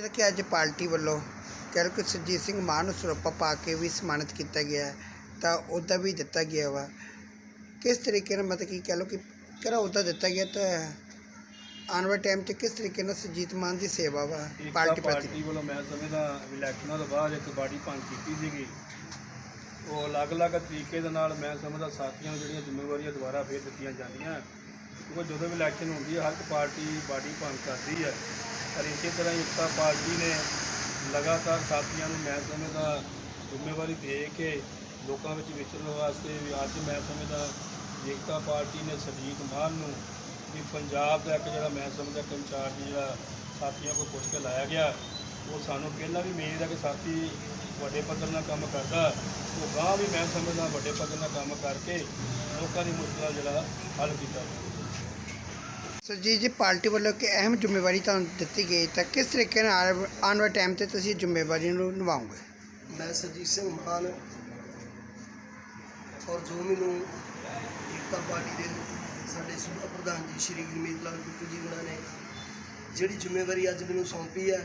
ਜਿਹੜਾ ਕਿ ਅੱਜ ਪਾਰਟੀ ਵੱਲੋਂ ਕਹਿ ਲਓ ਕਿ ਸੁਰਜੀਤ ਸਿੰਘ ਮਾਨ ਨੂੰ ਸਰੋਪਾ ਪਾ ਕੇ ਵੀ ਸਨਮਾਨਿਤ ਕੀਤਾ ਗਿਆ ਹੈ, ਤਾਂ ਉਹਦਾ ਵੀ ਦਿੱਤਾ ਗਿਆ ਵਾ। ਕਿਸ ਤਰੀਕੇ ਨਾਲ ਮਤਲਬ ਕਿ ਕਹਿ ਲਓ ਕਿ ਕਿਹੜਾ ਉਹਦਾ ਦਿੱਤਾ ਗਿਆ ਤਾਂ ਆਉਣ ਵਾਲੇ ਟਾਈਮ 'ਚ ਕਿਸ ਤਰੀਕੇ ਨਾਲ ਸੁਰਜੀਤ ਮਾਨ ਦੀ ਸੇਵਾ ਵਾ ਇੱਕ ਪਾਰਟੀ ਪ੍ਰਤੀ? ਪਾਰਟੀ ਵੱਲੋਂ ਮੈਂ ਸਮਝਦਾ ਇਲੈਕਸ਼ਨਾਂ ਤੋਂ ਬਾਅਦ ਇੱਕ ਬਾਡੀ ਭੰਗ ਕੀਤੀ ਸੀਗੀ। ਉਹ ਅਲੱਗ-ਅਲੱਗ ਤਰੀਕੇ ਦੇ ਨਾਲ ਮੈਂ ਸਮਝਦਾ ਸਾਥੀਆਂ ਨੂੰ ਜਿਹੜੀਆਂ ਜ਼ਿੰਮੇਵਾਰੀਆਂ ਦੁਬਾਰਾ ਫੇਰ ਦਿੱਤੀਆਂ ਜਾਂਦੀਆਂ। ਕਿਉਂਕਿ ਜਦੋਂ ਵੀ ਇਲੈਕਸ਼ਨ ਹੁੰਦੀ ਹੈ ਹਰ ਇੱਕ ਪਾਰਟੀ ਬਾਡੀ ਭੰਗ ਕਰਦੀ ਹੈ। ਪਰ ਇਸੇ ਤਰ੍ਹਾਂ ਹੀ ਇੱਕਤਾ ਪਾਰਟੀ ਨੇ ਲਗਾਤਾਰ ਸਾਥੀਆਂ ਨੂੰ ਮੈਂ ਸਮਝਦਾ ਜ਼ਿੰਮੇਵਾਰੀ ਦੇ ਕੇ ਲੋਕਾਂ ਵਿੱਚ ਵਿਚਰਨ ਵਾਸਤੇ ਵੀ ਅੱਜ ਮੈਂ ਸਮਝਦਾ ਏਕਤਾ ਪਾਰਟੀ ਨੇ ਸਰਜੀਤ ਮਾਨ ਨੂੰ ਵੀ ਪੰਜਾਬ ਦਾ ਇੱਕ ਜਿਹੜਾ ਮੈਂ ਸਮਝਦਾ ਇੱਕ ਇੰਚਾਰਜ ਜਿਹੜਾ ਸਾਥੀਆਂ ਕੋਲ ਪੁੱਛ ਕੇ ਲਾਇਆ ਗਿਆ, ਉਹ ਸਾਨੂੰ ਪਹਿਲਾਂ ਵੀ ਉਮੀਦ ਹੈ ਕਿ ਸਾਥੀ ਵੱਡੇ ਪੱਧਰ ਨਾਲ ਕੰਮ ਕਰਦਾ, ਉਹ ਗਾਂ ਵੀ ਮੈਂ ਸਮਝਦਾ ਵੱਡੇ ਪੱਧਰ ਨਾਲ ਕੰਮ ਕਰਕੇ ਲੋਕਾਂ ਦੀ ਮੁਸ਼ਕਲਾਂ ਜਿਹੜਾ ਹੱਲ ਕੀਤਾ ਜਾਵੇ ਸੁਰਜੀਤ ਜੀ ਪਾਰਟੀ ਵੱਲੋਂ ਕਿ ਅਹਿਮ ਜ਼ਿੰਮੇਵਾਰੀ ਤੁਹਾਨੂੰ ਦਿੱਤੀ ਗਈ, ਤਾਂ ਕਿਸ ਤਰੀਕੇ ਨਾਲ ਆਉਣ ਵਾਲੇ ਟਾਈਮ ਤੇ ਤੁਸੀਂ ਜ਼ਿੰਮੇਵਾਰੀ ਨੂੰ ਨਿਭਾਓਗੇ? ਮੈਂ ਸਰਜੀਤ ਸਿੰਘ ਮਾਨ ਔਰ ਜੋ ਮੈਨੂੰ ਏਕਤਾ ਪਾਰਟੀ ਦੇ ਸਾਡੇ ਸੂਬਾ ਪ੍ਰਧਾਨ ਜੀ ਸ਼੍ਰੀ ਗੁਰਮੀਤ ਲਾਲ ਬਿੱਟੂ ਜੀ ਉਹਨਾਂ ਨੇ, ਜਿਹੜੀ ਜ਼ਿੰਮੇਵਾਰੀ ਅੱਜ ਮੈਨੂੰ ਸੌਂਪੀ ਹੈ,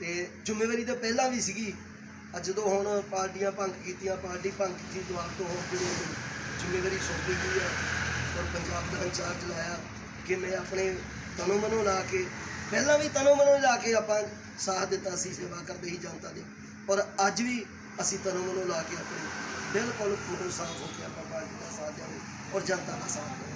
ਤੇ ਜ਼ਿੰਮੇਵਾਰੀ ਤਾਂ ਪਹਿਲਾਂ ਵੀ ਸੀਗੀ, ਅੱਜ ਜਦੋਂ ਹੁਣ ਪਾਰਟੀਆਂ ਭੰਗ ਕੀਤੀਆਂ, ਪਾਰਟੀ ਭੰਗ ਕੀਤੀ, ਦੁਆਰ ਤੋਂ ਹੁਣ ਜਿਹੜੀ ਮੈਨੂੰ ਜ਼ਿੰਮੇਵਾਰੀ ਸੌਂਪੀ ਗਈ ਹੈ, ਔਰ ਪੰਜਾਬ ਦਾ ਇੰਚਾਰਜ ਲਾਇਆ ਕਿ ਮੈਂ ਆਪਣੇ ਤਨੋਂ ਮਨੋਂ ਲਾ ਕੇ, ਪਹਿਲਾਂ ਵੀ ਤਨੋਂ ਮਨੋਂ ਲਾ ਕੇ ਆਪਾਂ ਸਾਥ ਦਿੱਤਾ ਸੀ, ਸੇਵਾ ਕਰਦੇ ਹੀ ਜਨਤਾ ਦੀ। ਔਰ ਅੱਜ ਵੀ ਅਸੀਂ ਤਨੋਂ ਮਨੋਂ ਲਾ ਕੇ ਆਪਣੇ ਬਿਲਕੁਲ ਮਨੋਂ ਸਾਫ਼ ਹੋ ਕੇ ਆਪਾਂ ਪਾਰਟੀ ਦਾ ਸਾਥ ਦੇਵਾਂਗੇ ਔਰ ਜਨਤਾ ਦਾ ਸਾਥ ਦੇਵਾਂਗੇ